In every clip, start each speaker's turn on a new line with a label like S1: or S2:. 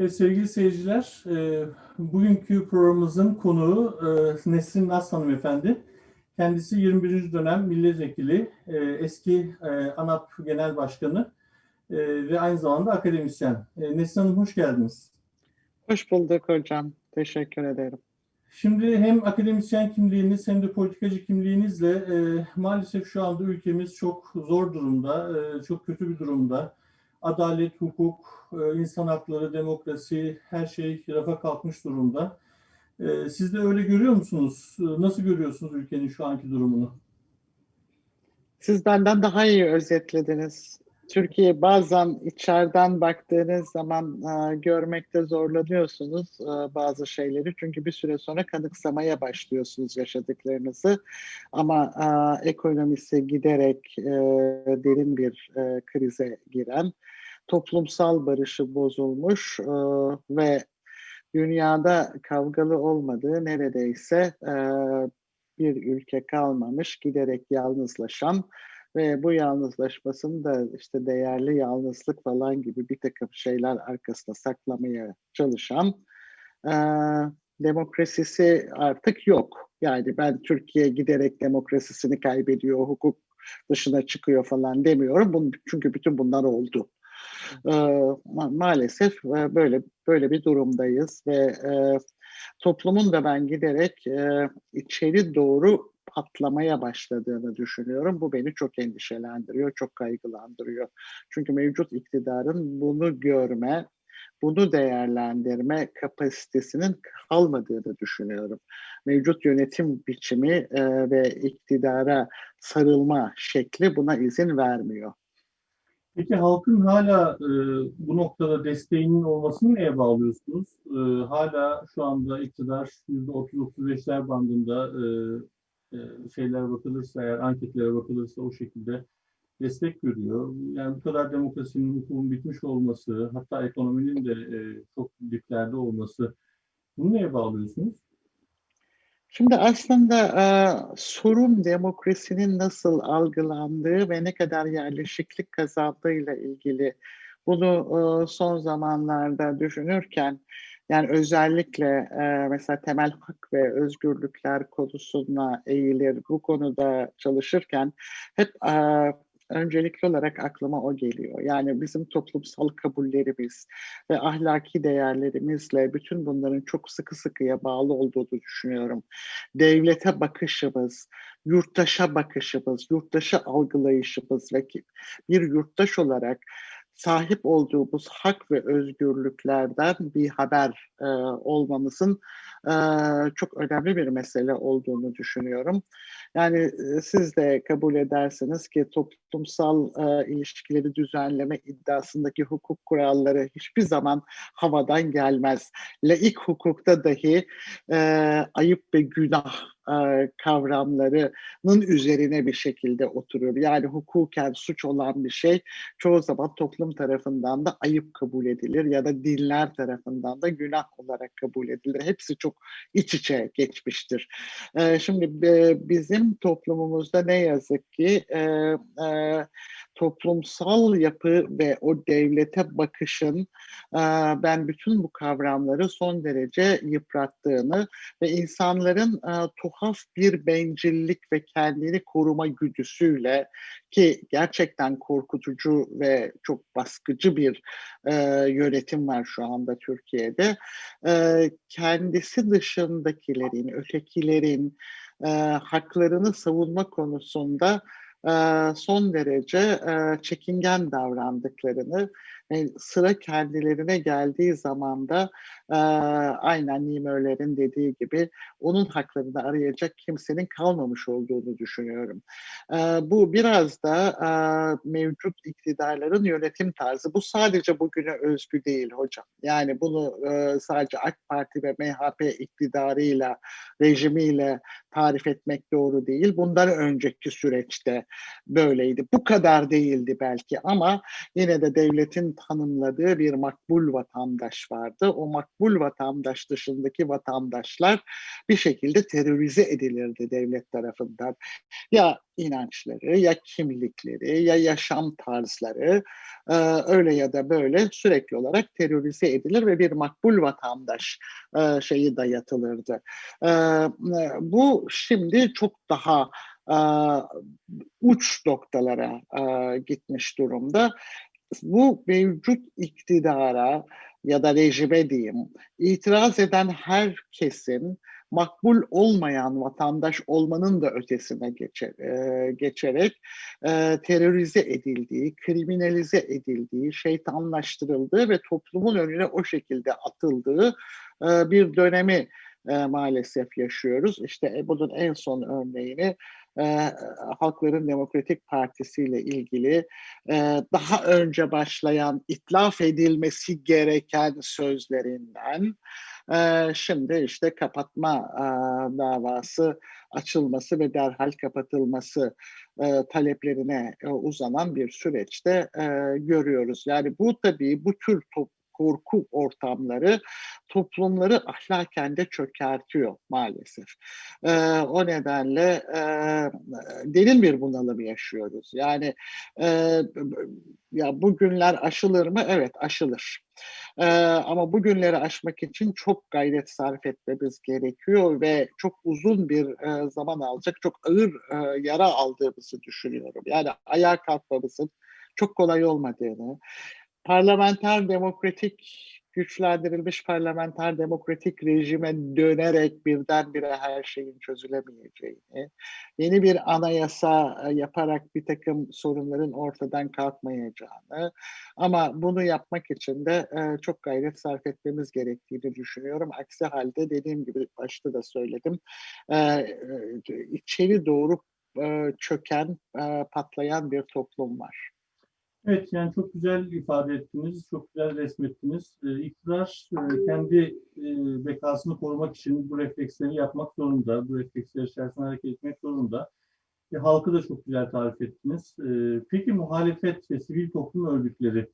S1: Evet, sevgili seyirciler, e, bugünkü programımızın konuğu e, Nesrin Naz hanımefendi. Kendisi 21. dönem milletvekili, e, eski e, ANAP Genel Başkanı e, ve aynı zamanda akademisyen. E, Nesrin Hanım hoş geldiniz.
S2: Hoş bulduk hocam. Teşekkür ederim.
S1: Şimdi hem akademisyen kimliğiniz hem de politikacı kimliğinizle e, maalesef şu anda ülkemiz çok zor durumda, e, çok kötü bir durumda. Adalet, hukuk, e, insan hakları, demokrasi her şey rafa kalkmış durumda. E, siz de öyle görüyor musunuz? E, Nasıl görüyorsunuz ülkenin şu anki durumunu?
S2: Siz benden daha iyi özetlediniz. Türkiye bazen içeriden baktığınız zaman e, görmekte zorlanıyorsunuz e, bazı şeyleri. Çünkü bir süre sonra kanıksamaya başlıyorsunuz yaşadıklarınızı. Ama e, ekonomisi giderek e, derin bir e, krize giren, toplumsal barışı bozulmuş e, ve dünyada kavgalı olmadığı neredeyse e, bir ülke kalmamış, giderek yalnızlaşan ve bu yalnızlaşmasını da işte değerli yalnızlık falan gibi bir takım şeyler arkasında saklamaya çalışan e, demokrasisi artık yok. Yani ben Türkiye giderek demokrasisini kaybediyor, hukuk dışına çıkıyor falan demiyorum. Çünkü bütün bunlar oldu. E, ma- maalesef e, böyle böyle bir durumdayız ve e, toplumun da ben giderek e, içeri doğru patlamaya başladığını düşünüyorum. Bu beni çok endişelendiriyor, çok kaygılandırıyor. Çünkü mevcut iktidarın bunu görme, bunu değerlendirme kapasitesinin kalmadığını düşünüyorum. Mevcut yönetim biçimi e, ve iktidara sarılma şekli buna izin vermiyor.
S1: Peki halkın hala e, bu noktada desteğinin olmasını neye bağlıyorsunuz? E, hala şu anda iktidar %30-35'ler bandında e, şeyler bakılırsa, eğer anketlere bakılırsa o şekilde destek görüyor. Yani bu kadar demokrasinin, hukukun bitmiş olması, hatta ekonominin de e, çok diplerde olması, bunu neye bağlıyorsunuz?
S2: Şimdi aslında e, sorun demokrasinin nasıl algılandığı ve ne kadar yerleşiklik kazandığıyla ilgili. Bunu e, son zamanlarda düşünürken yani özellikle e, mesela temel hak ve özgürlükler konusuna eğilir bu konuda çalışırken hep e, öncelikli olarak aklıma o geliyor. Yani bizim toplumsal kabullerimiz ve ahlaki değerlerimizle bütün bunların çok sıkı sıkıya bağlı olduğunu düşünüyorum. Devlete bakışımız, yurttaşa bakışımız, yurttaşı algılayışımız ve bir yurttaş olarak sahip olduğumuz hak ve özgürlüklerden bir haber e, olmamızın e, çok önemli bir mesele olduğunu düşünüyorum. Yani e, siz de kabul edersiniz ki toplumsal e, ilişkileri düzenleme iddiasındaki hukuk kuralları hiçbir zaman havadan gelmez. Laik hukukta dahi e, ayıp ve günah kavramlarının üzerine bir şekilde oturuyor. Yani hukuken suç olan bir şey çoğu zaman toplum tarafından da ayıp kabul edilir ya da dinler tarafından da günah olarak kabul edilir. Hepsi çok iç içe geçmiştir. Şimdi bizim toplumumuzda ne yazık ki toplumsal yapı ve o devlete bakışın e, ben bütün bu kavramları son derece yıprattığını ve insanların e, tuhaf bir bencillik ve kendini koruma güdüsüyle ki gerçekten korkutucu ve çok baskıcı bir e, yönetim var şu anda Türkiye'de. E, kendisi dışındakilerin, ötekilerin e, haklarını savunma konusunda son derece e, çekingen davrandıklarını ve sıra kendilerine geldiği zaman da e, aynen Niemöller'in dediği gibi onun haklarını arayacak kimsenin kalmamış olduğunu düşünüyorum. E, bu biraz da e, mevcut iktidarların yönetim tarzı. Bu sadece bugüne özgü değil hocam. Yani bunu e, sadece AK Parti ve MHP iktidarıyla, rejimiyle tarif etmek doğru değil. Bundan önceki süreçte böyleydi. Bu kadar değildi belki ama yine de devletin tanımladığı bir makbul vatandaş vardı. O makbul makbul vatandaş dışındaki vatandaşlar bir şekilde terörize edilirdi devlet tarafından. Ya inançları, ya kimlikleri, ya yaşam tarzları e, öyle ya da böyle sürekli olarak terörize edilir ve bir makbul vatandaş e, şeyi dayatılırdı. E, bu şimdi çok daha uç noktalara gitmiş durumda. Bu mevcut iktidara ya da rejime diyeyim itiraz eden herkesin makbul olmayan vatandaş olmanın da ötesine geçer, e, geçerek e, terörize edildiği, kriminalize edildiği, şeytanlaştırıldığı ve toplumun önüne o şekilde atıldığı e, bir dönemi e, maalesef yaşıyoruz. İşte e, bunun en son örneğini e, Halkların Demokratik Partisi ile ilgili e, daha önce başlayan itlaf edilmesi gereken sözlerinden e, şimdi işte kapatma e, davası açılması ve derhal kapatılması e, taleplerine e, uzanan bir süreçte e, görüyoruz. Yani bu tabii bu tür top, korku ortamları toplumları ahlaken de çökertiyor maalesef. E, o nedenle e, derin bir bunalım yaşıyoruz. Yani e, ya bugünler aşılır mı? Evet aşılır. Ee, ama bu günleri aşmak için çok gayret sarf etmemiz gerekiyor ve çok uzun bir e, zaman alacak, çok ağır e, yara aldığımızı düşünüyorum. Yani ayağa kalkmamızın çok kolay olmadığını, parlamenter demokratik güçlendirilmiş parlamenter demokratik rejime dönerek birdenbire her şeyin çözülemeyeceğini, yeni bir anayasa e, yaparak bir takım sorunların ortadan kalkmayacağını ama bunu yapmak için de e, çok gayret sarf etmemiz gerektiğini düşünüyorum. Aksi halde dediğim gibi başta da söyledim, e, içeri doğru çöken, patlayan bir toplum var.
S1: Evet, yani çok güzel ifade ettiniz, çok güzel resmettiniz. Ee, iktidar e, kendi e, bekasını korumak için bu refleksleri yapmak zorunda, bu refleksler içerisinde hareket etmek zorunda. E, halkı da çok güzel tarif ettiniz. E, peki muhalefet ve sivil toplum örgütleri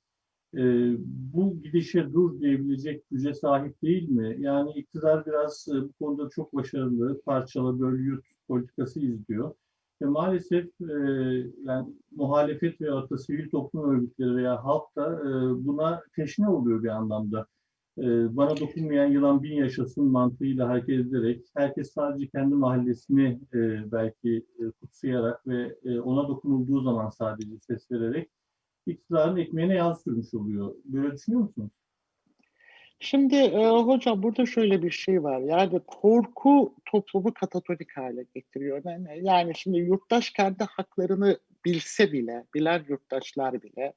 S1: e, bu gidişe dur diyebilecek güce sahip değil mi? Yani iktidar biraz e, bu konuda çok başarılı, parçalı, böl yut politikası izliyor. Ve maalesef e, yani muhalefet veya da sivil toplum örgütleri veya halk da e, buna teşne oluyor bir anlamda. E, bana dokunmayan yılan bin yaşasın mantığıyla hareket ederek herkes sadece kendi mahallesini e, belki e, kutsayarak ve e, ona dokunulduğu zaman sadece ses vererek iktidarın ekmeğine yağ sürmüş oluyor. Böyle düşünüyor musunuz?
S2: Şimdi e, hocam burada şöyle bir şey var. Yani korku toplumu katatolik hale getiriyor. Yani, yani şimdi yurttaş kendi haklarını bilse bile, bilen yurttaşlar bile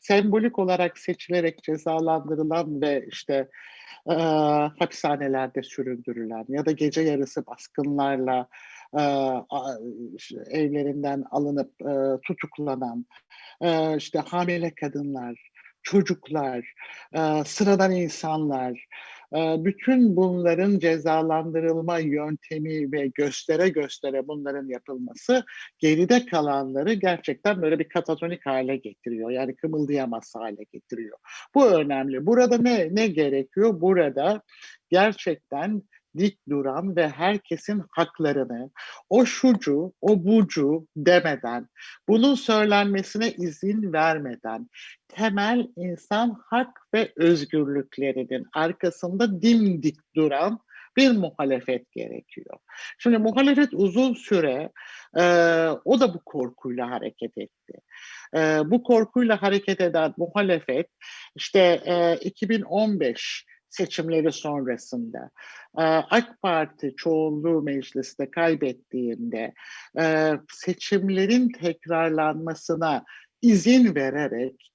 S2: sembolik olarak seçilerek cezalandırılan ve işte e, hapishanelerde süründürülen ya da gece yarısı baskınlarla e, evlerinden alınıp e, tutuklanan e, işte hamile kadınlar, çocuklar, e, sıradan insanlar, e, bütün bunların cezalandırılma yöntemi ve göstere göstere bunların yapılması geride kalanları gerçekten böyle bir katatonik hale getiriyor. Yani kımıldayamaz hale getiriyor. Bu önemli. Burada ne ne gerekiyor? Burada gerçekten dik duran ve herkesin haklarını o şucu, o bucu demeden, bunun söylenmesine izin vermeden temel insan hak ve özgürlüklerinin arkasında dimdik duran bir muhalefet gerekiyor. Şimdi muhalefet uzun süre e, o da bu korkuyla hareket etti. E, bu korkuyla hareket eden muhalefet işte e, 2015 seçimleri sonrasında AK Parti çoğunluğu mecliste kaybettiğinde seçimlerin tekrarlanmasına izin vererek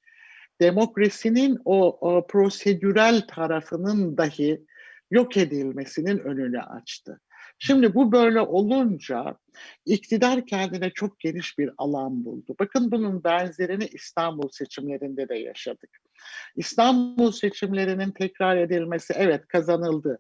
S2: demokrasinin o, o prosedürel tarafının dahi yok edilmesinin önünü açtı. Şimdi bu böyle olunca iktidar kendine çok geniş bir alan buldu. Bakın bunun benzerini İstanbul seçimlerinde de yaşadık. İstanbul seçimlerinin tekrar edilmesi evet kazanıldı.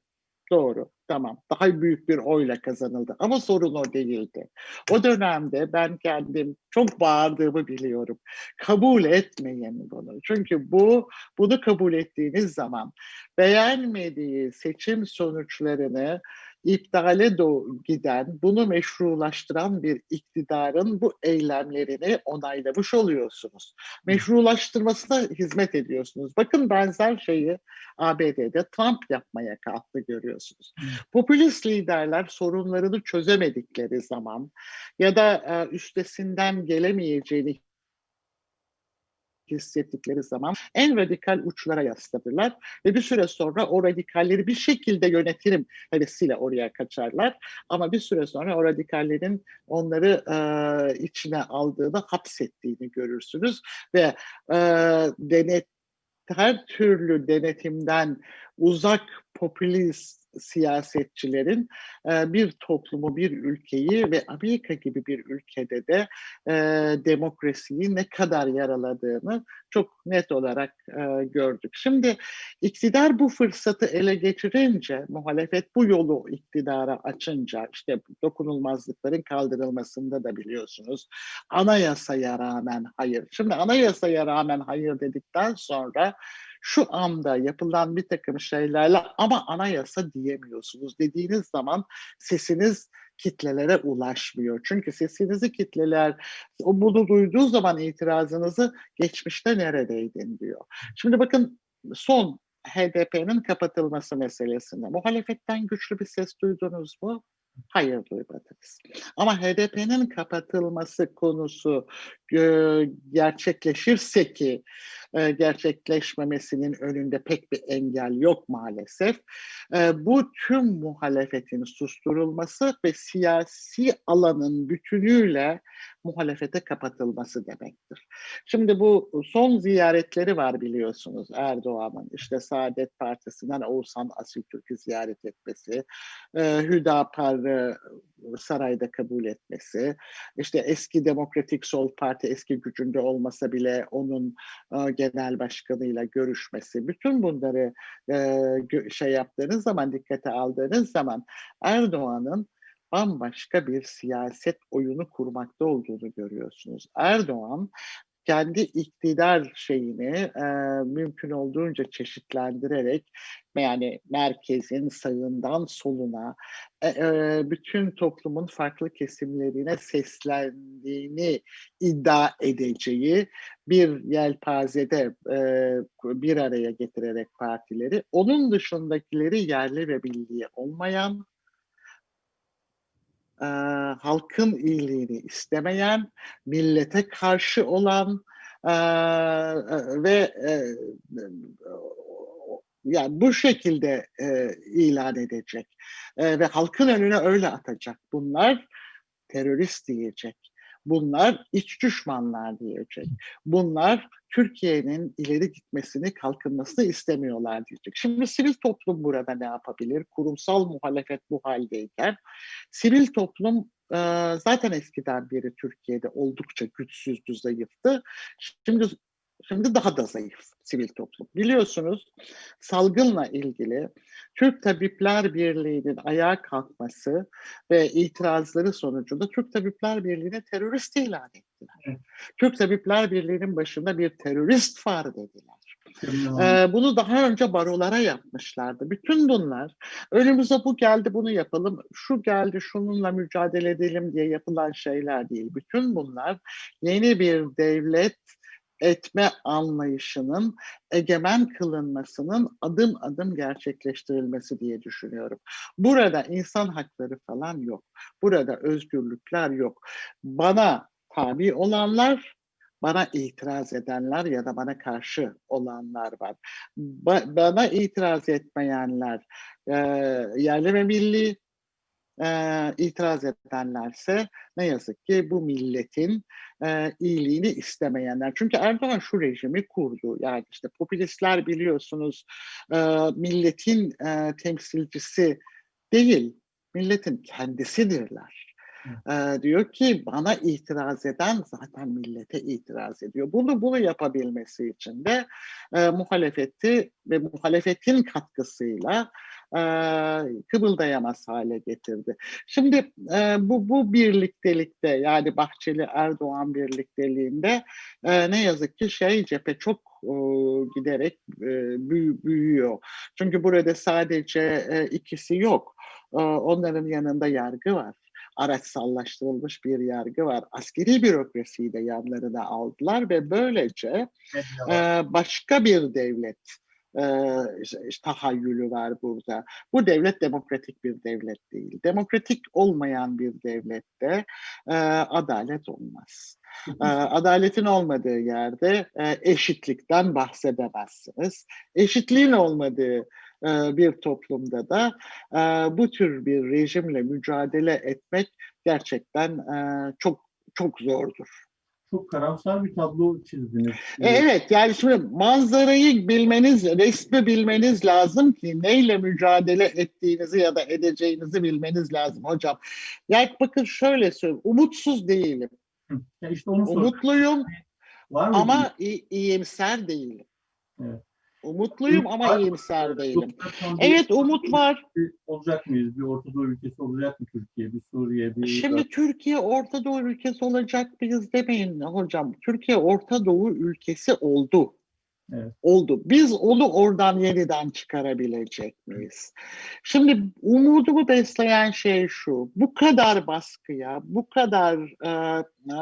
S2: Doğru. Tamam, daha büyük bir oyla kazanıldı ama sorun o değildi. O dönemde ben kendim çok bağırdığımı biliyorum. Kabul etmeyin bunu. Çünkü bu bunu kabul ettiğiniz zaman beğenmediği seçim sonuçlarını iptale doğru giden, bunu meşrulaştıran bir iktidarın bu eylemlerini onaylamış oluyorsunuz. Meşrulaştırmasına hizmet ediyorsunuz. Bakın benzer şeyi ABD'de Trump yapmaya kalktı görüyorsunuz. Popülist liderler sorunlarını çözemedikleri zaman ya da üstesinden gelemeyeceğini hissettikleri zaman en radikal uçlara yaslanırlar ve bir süre sonra o radikalleri bir şekilde yönetirim hevesiyle oraya kaçarlar. Ama bir süre sonra o radikallerin onları e, içine aldığını, hapsettiğini görürsünüz ve e, denet her türlü denetimden uzak popülist siyasetçilerin e, bir toplumu, bir ülkeyi ve Amerika gibi bir ülkede de e, demokrasiyi ne kadar yaraladığını çok net olarak e, gördük. Şimdi iktidar bu fırsatı ele geçirince, muhalefet bu yolu iktidara açınca, işte dokunulmazlıkların kaldırılmasında da biliyorsunuz, anayasaya rağmen hayır. Şimdi anayasaya rağmen hayır dedikten sonra şu anda yapılan bir takım şeylerle ama anayasa diyemiyorsunuz dediğiniz zaman sesiniz kitlelere ulaşmıyor. Çünkü sesinizi kitleler bunu duyduğu zaman itirazınızı geçmişte neredeydin diyor. Şimdi bakın son HDP'nin kapatılması meselesinde muhalefetten güçlü bir ses duydunuz mu? Hayır duymadınız. Ama HDP'nin kapatılması konusu e, gerçekleşirse ki e, gerçekleşmemesinin önünde pek bir engel yok maalesef. E, bu tüm muhalefetin susturulması ve siyasi alanın bütünüyle muhalefete kapatılması demektir. Şimdi bu son ziyaretleri var biliyorsunuz Erdoğan'ın işte Saadet Partisi'nden Oğuzhan Asiltürk'ü ziyaret etmesi, e, Hüdapar'ı sarayda kabul etmesi, işte eski Demokratik Sol Parti eski gücünde olmasa bile onun e, genel başkanıyla görüşmesi, bütün bunları e, şey yaptığınız zaman, dikkate aldığınız zaman Erdoğan'ın bambaşka bir siyaset oyunu kurmakta olduğunu görüyorsunuz. Erdoğan kendi iktidar şeyini e, mümkün olduğunca çeşitlendirerek yani merkezin sağından soluna e, e, bütün toplumun farklı kesimlerine seslendiğini iddia edeceği bir yelpazede e, bir araya getirerek partileri onun dışındakileri yerli ve milli olmayan e, halkın iyiliğini istemeyen, millete karşı olan e, ve e, yani bu şekilde e, ilan edecek e, ve halkın önüne öyle atacak. Bunlar terörist diyecek. Bunlar iç düşmanlar diyecek. Bunlar Türkiye'nin ileri gitmesini, kalkınmasını istemiyorlar diyecek. Şimdi sivil toplum burada ne yapabilir? Kurumsal muhalefet bu haldeyken sivil toplum zaten eskiden beri Türkiye'de oldukça güçsüzdü, zayıftı. Şimdi Şimdi daha da zayıf sivil toplum. Biliyorsunuz salgınla ilgili Türk Tabipler Birliği'nin ayağa kalkması ve itirazları sonucunda Türk Tabipler Birliği'ne terörist ilan ettiler. Türk Tabipler Birliği'nin başında bir terörist var dediler. Ee, bunu daha önce barolara yapmışlardı. Bütün bunlar önümüze bu geldi bunu yapalım, şu geldi şununla mücadele edelim diye yapılan şeyler değil. Bütün bunlar yeni bir devlet etme anlayışının egemen kılınmasının adım adım gerçekleştirilmesi diye düşünüyorum. Burada insan hakları falan yok. Burada özgürlükler yok. Bana tabi olanlar bana itiraz edenler ya da bana karşı olanlar var. Ba- bana itiraz etmeyenler e, yerli ve e, itiraz edenlerse ne yazık ki bu milletin e, iyiliğini istemeyenler. Çünkü Erdoğan şu rejimi kurdu. Yani işte popülistler biliyorsunuz e, milletin e, temsilcisi değil, milletin kendisidirler. Ee, diyor ki bana itiraz eden zaten millete itiraz ediyor. Bunu bunu yapabilmesi için de e, muhalefeti ve muhalefetin katkısıyla e, kıvıldayamaz hale getirdi. Şimdi e, bu, bu birliktelikte yani Bahçeli Erdoğan birlikteliğinde e, ne yazık ki şey cephe çok e, giderek e, büyü, büyüyor. Çünkü burada sadece e, ikisi yok. E, onların yanında yargı var araçsallaştırılmış bir yargı var. Askeri bürokrasiyi de yanlarına aldılar ve böylece e, başka bir devlet e, tahayyülü var burada. Bu devlet demokratik bir devlet değil. Demokratik olmayan bir devlette e, adalet olmaz. E, adaletin olmadığı yerde e, eşitlikten bahsedemezsiniz. Eşitliğin olmadığı bir toplumda da bu tür bir rejimle mücadele etmek gerçekten çok çok zordur.
S1: Çok karamsar bir tablo çizdiniz.
S2: Evet yani şimdi manzarayı bilmeniz, resmi bilmeniz lazım ki neyle mücadele ettiğinizi ya da edeceğinizi bilmeniz lazım hocam. Yani bakın şöyle söyleyeyim, umutsuz değilim.
S1: Ya işte onu
S2: Umutluyum
S1: Var mı
S2: ama iyimser değilim.
S1: Evet.
S2: Umutluyum ama iyimser değilim. Evet umut var.
S1: Olacak mıyız? Bir Orta Doğu ülkesi olacak mı Türkiye? Bir Suriye, bir...
S2: Şimdi Türkiye Orta Doğu ülkesi olacak mıyız demeyin hocam. Türkiye Orta Doğu ülkesi oldu.
S1: Evet.
S2: Oldu. Biz onu oradan yeniden çıkarabilecek miyiz? Şimdi umudumu besleyen şey şu. Bu kadar baskıya, bu kadar e, e,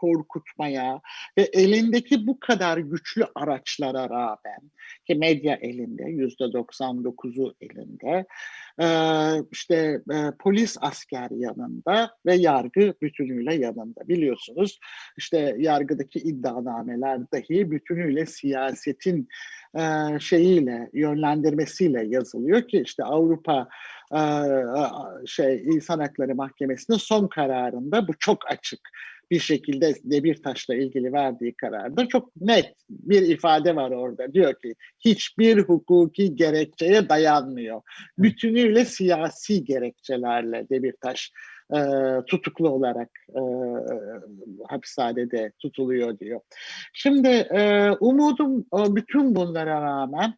S2: korkutmaya ve elindeki bu kadar güçlü araçlara rağmen ki medya elinde yüzde 99'u elinde işte polis asker yanında ve yargı bütünüyle yanında. Biliyorsunuz işte yargıdaki iddianameler dahi bütünüyle siyasetin şeyiyle yönlendirmesiyle yazılıyor ki işte Avrupa şey İnsan Hakları Mahkemesi'nin son kararında bu çok açık bir şekilde Demirtaş'la ilgili verdiği kararda çok net bir ifade var orada. Diyor ki hiçbir hukuki gerekçeye dayanmıyor. Bütünüyle siyasi gerekçelerle Demirtaş e, tutuklu olarak e, hapishanede tutuluyor diyor. Şimdi e, umudum bütün bunlara rağmen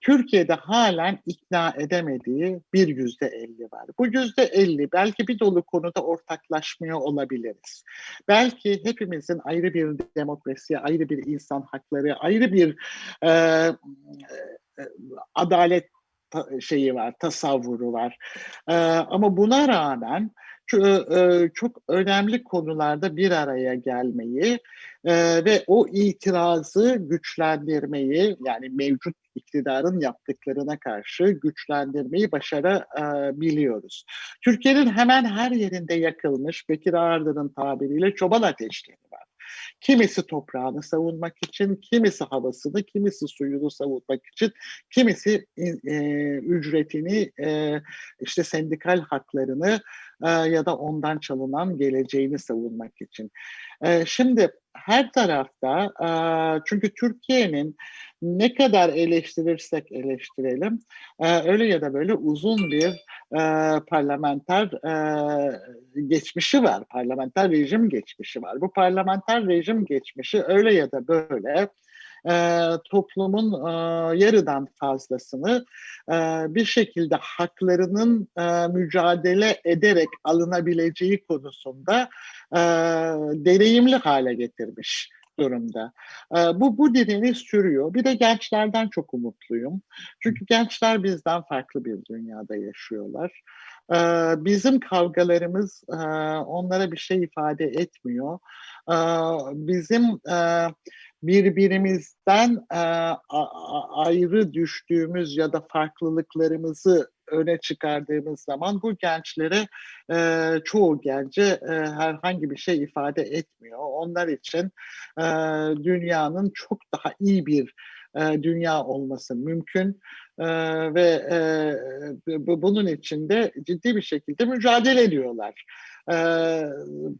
S2: Türkiye'de halen ikna edemediği bir yüzde elli var. Bu yüzde elli belki bir dolu konuda ortaklaşmıyor olabiliriz. Belki hepimizin ayrı bir demokrasi, ayrı bir insan hakları, ayrı bir e, adalet şeyi var, tasavvuru var. E, ama buna rağmen çok önemli konularda bir araya gelmeyi e, ve o itirazı güçlendirmeyi yani mevcut iktidarın yaptıklarına karşı güçlendirmeyi başarabiliyoruz. Türkiye'nin hemen her yerinde yakılmış Bekir Ağırlı'nın tabiriyle çoban ateşleri var. Kimisi toprağını savunmak için, kimisi havasını, kimisi suyunu savunmak için, kimisi e, ücretini, e, işte sendikal haklarını e, ya da ondan çalınan geleceğini savunmak için. E, şimdi her tarafta çünkü Türkiye'nin ne kadar eleştirirsek eleştirelim öyle ya da böyle uzun bir e, parlamenter geçmişi var. Parlamenter rejim geçmişi var. Bu parlamenter rejim geçmişi öyle ya da böyle e, toplumun e, yarıdan fazlasını e, bir şekilde haklarının e, mücadele ederek alınabileceği konusunda e, deneyimli hale getirmiş durumda. E, bu bu direniş sürüyor. Bir de gençlerden çok umutluyum. Çünkü gençler bizden farklı bir dünyada yaşıyorlar. E, bizim kavgalarımız e, onlara bir şey ifade etmiyor. Bizim birbirimizden e, ayrı düştüğümüz ya da farklılıklarımızı öne çıkardığımız zaman bu gençlere e, çoğu gence e, herhangi bir şey ifade etmiyor. Onlar için e, dünyanın çok daha iyi bir e, dünya olması mümkün e, ve e, bunun için de ciddi bir şekilde mücadele ediyorlar. Ee,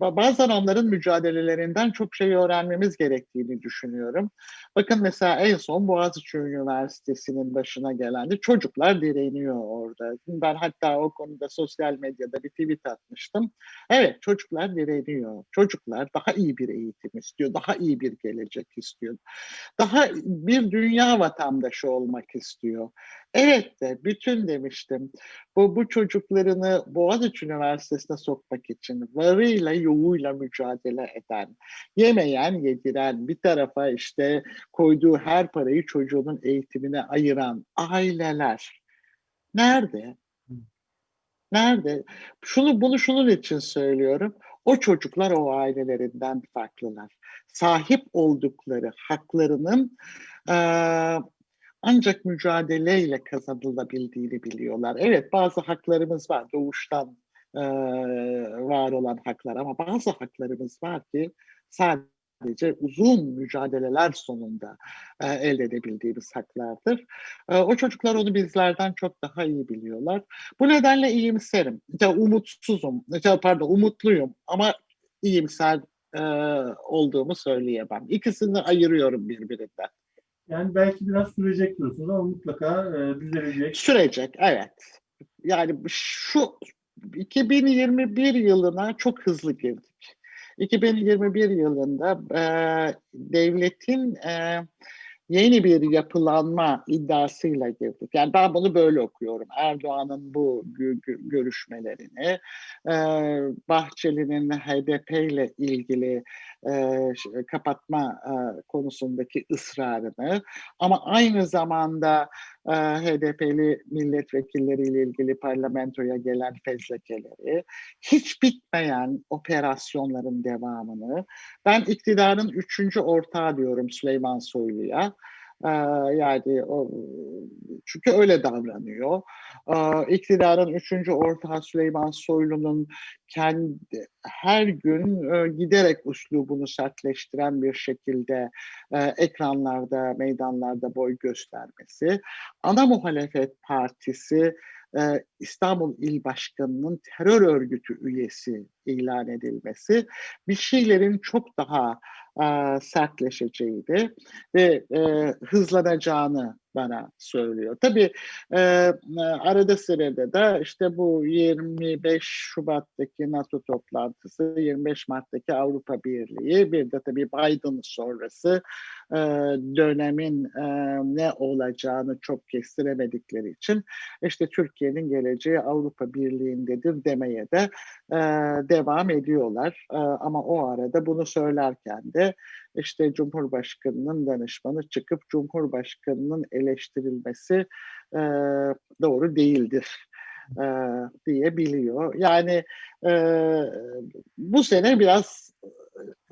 S2: bazen onların mücadelelerinden çok şey öğrenmemiz gerektiğini düşünüyorum. Bakın mesela en son Boğaziçi Üniversitesi'nin başına gelendi. Çocuklar direniyor orada. Ben hatta o konuda sosyal medyada bir tweet atmıştım. Evet çocuklar direniyor. Çocuklar daha iyi bir eğitim istiyor. Daha iyi bir gelecek istiyor. Daha bir dünya vatandaşı olmak istiyor. Evet de, bütün demiştim. Bu, bu çocuklarını Boğaziçi Üniversitesi'ne sokmak için varıyla yoğuyla mücadele eden, yemeyen, yediren, bir tarafa işte koyduğu her parayı çocuğunun eğitimine ayıran aileler nerede? Nerede? Şunu bunu şunun için söylüyorum. O çocuklar o ailelerinden farklılar. Sahip oldukları haklarının e, ancak mücadeleyle kazanılabildiğini biliyorlar. Evet bazı haklarımız var doğuştan e, var olan haklar ama bazı haklarımız var ki sadece uzun mücadeleler sonunda e, elde edebildiğimiz haklardır. E, o çocuklar onu bizlerden çok daha iyi biliyorlar. Bu nedenle iyimserim. Ya umutsuzum, ya pardon umutluyum ama iyimser e, olduğumu söyleyemem. İkisini ayırıyorum birbirinden.
S1: Yani belki biraz sürecek diyorsunuz ama mutlaka e, düzelecek.
S2: Sürecek, evet. Yani şu 2021 yılına çok hızlı girdik. 2021 yılında e, devletin e, yeni bir yapılanma iddiasıyla girdik. Yani ben bunu böyle okuyorum. Erdoğan'ın bu görüşmelerini, e, Bahçeli'nin HDP ile ilgili e, kapatma e, konusundaki ısrarını ama aynı zamanda HDP'li milletvekilleriyle ilgili parlamentoya gelen fezlekeleri, hiç bitmeyen operasyonların devamını, ben iktidarın üçüncü ortağı diyorum Süleyman Soylu'ya, yani çünkü öyle davranıyor. İktidarın üçüncü ortağı Süleyman Soylu'nun kendi her gün giderek üslubunu sertleştiren bir şekilde ekranlarda, meydanlarda boy göstermesi, ana muhalefet partisi İstanbul İl Başkanı'nın terör örgütü üyesi ilan edilmesi bir şeylerin çok daha e, sertleşeceğiydi ve e, hızlanacağını bana söylüyor. Tabii e, arada sırada da işte bu 25 Şubat'taki NATO toplantısı, 25 Mart'taki Avrupa Birliği, bir de tabii Biden sonrası e, dönemin e, ne olacağını çok kestiremedikleri için işte Türkiye'nin geleceği Avrupa Birliği'ndedir demeye de e, devam ediyorlar. E, ama o arada bunu söylerken de işte Cumhurbaşkanı'nın danışmanı çıkıp Cumhurbaşkanı'nın eleştirilmesi e, doğru değildir e, diyebiliyor. Yani e, bu sene biraz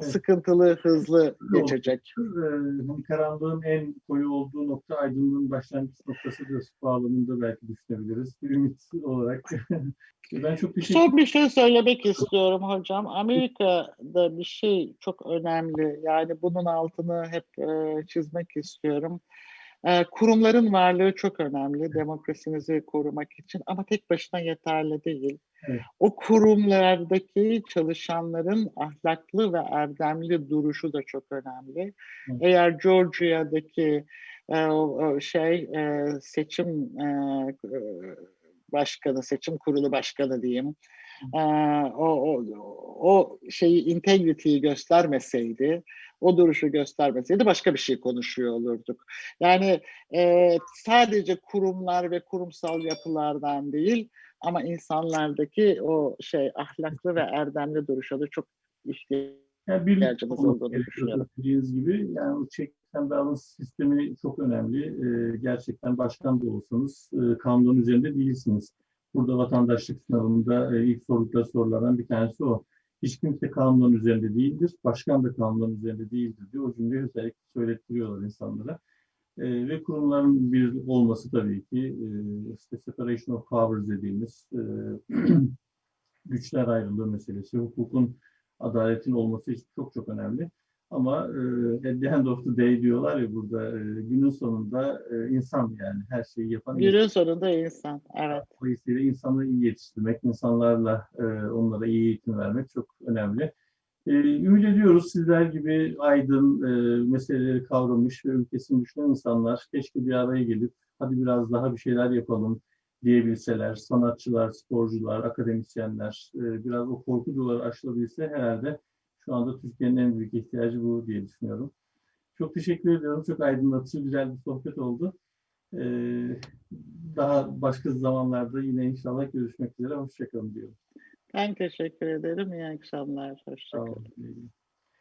S2: sıkıntılı, hızlı geçecek.
S1: Ee, karanlığın en koyu olduğu nokta aydınlığın başlangıç noktası da bağlamında belki düşünebiliriz. Bir ümit olarak.
S2: ben çok teşekkür Son bir şey söylemek istiyorum hocam. Amerika'da bir şey çok önemli. Yani bunun altını hep e, çizmek istiyorum. Kurumların varlığı çok önemli demokrasimizi korumak için ama tek başına yeterli değil. Evet. O kurumlardaki çalışanların ahlaklı ve erdemli duruşu da çok önemli. Evet. Eğer Georgia'daki şey seçim başkanı, seçim kurulu başkanı diyeyim, o, o, o şeyi integrity'yi göstermeseydi, o duruşu göstermeseydi başka bir şey konuşuyor olurduk. Yani e, sadece kurumlar ve kurumsal yapılardan değil ama insanlardaki o şey ahlaklı ve erdemli duruşa da çok ihtiyacımız yani olduğunu düşünüyorum.
S1: Dediğiniz gibi yani o check and balance sistemi çok önemli. Ee, gerçekten başkan da olsanız e, kanunun üzerinde değilsiniz. Burada vatandaşlık sınavında e, ilk sordukları sorulardan bir tanesi o. Hiç kimse kanunun üzerinde değildir. Başkan da kanunun üzerinde değildir diyor. O cümleyi özellikle söylettiriyorlar insanlara. E, ve kurumların bir olması tabii ki e, işte separation of powers dediğimiz e, güçler ayrılığı meselesi, hukukun, adaletin olması için çok çok önemli. Ama e, at the end of the day diyorlar ya burada e, günün sonunda e, insan yani her şeyi yapan
S2: Günün insan. sonunda insan, evet.
S1: Dolayısıyla insanları iyi yetiştirmek, insanlarla e, onlara iyi eğitim vermek çok önemli. E, ümit ediyoruz sizler gibi aydın, e, meseleleri kavramış ve ülkesini düşünen insanlar keşke bir araya gelip hadi biraz daha bir şeyler yapalım diyebilseler, sanatçılar, sporcular, akademisyenler e, biraz o korku duvarı aşılabilse herhalde şu anda Türkiye'nin en büyük ihtiyacı bu diye düşünüyorum. Çok teşekkür ediyorum. Çok aydınlatıcı, güzel bir sohbet oldu. E, daha başka zamanlarda yine inşallah görüşmek üzere. Hoşçakalın diyorum.
S2: Ben teşekkür ederim. İyi akşamlar. Hoşçakalın.
S1: olun.